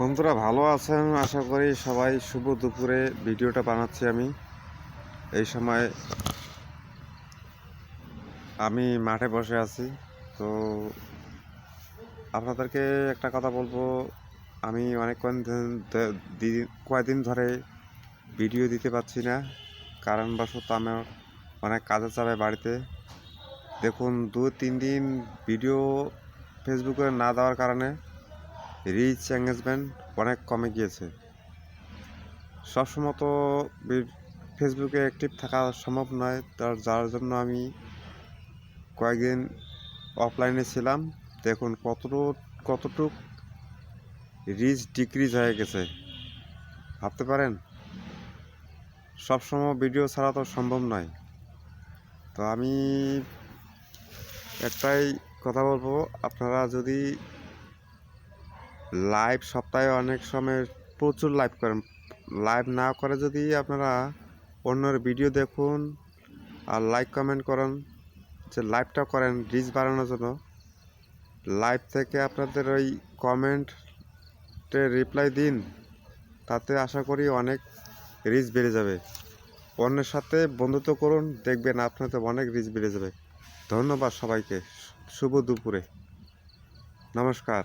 বন্ধুরা ভালো আছেন? আশা করি সবাই শুভ দুপুরে ভিডিওটা বানাচ্ছি আমি। এই সময় আমি মাঠে বসে আছি। তো আপনাদেরকে একটা কথা বলব। আমি অনেক দিন কয়েকদিন ধরে ভিডিও দিতে পারছি না। কারণবশত আমার অনেক কাজে চাপে বাড়িতে। দেখুন দু তিন দিন ভিডিও ফেসবুকে না দেওয়ার কারণে রিচ এঙ্গেজমেন্ট অনেক কমে গিয়েছে। সবসময় তো ফেসবুকে অ্যাক্টিভ থাকা সম্ভব নয়। তার যার জন্য আমি কয়েকদিন অফলাইনে ছিলাম। দেখুন কতটুক কতটুক রিচ ডিক্রিজ হয়ে গেছে। ভাবতে পারেন? সবসময় ভিডিও ছাড়া তো সম্ভব নয়। তো আমি একটাই কথা বলব, আপনারা যদি লাইভ সপ্তাহে অনেক সময় প্রচুর লাইভ করেন। লাইভ না করে যদি আপনারা অন্যের ভিডিও দেখুন আর লাইক কমেন্ট করেন, যে লাইভটা করেন রিচ বাড়ানোর জন্য লাইভ থেকে আপনাদের ওই কমেন্টে রিপ্লাই দিন, তাতে আশা করি অনেক রিচ বেড়ে যাবে। অন্যের সাথে বন্ধুত্ব করুন, দেখবেন আপনাদের অনেক রিচ বেড়ে যাবে। ধন্যবাদ সবাইকে, শুভ দুপুরে। নমস্কার।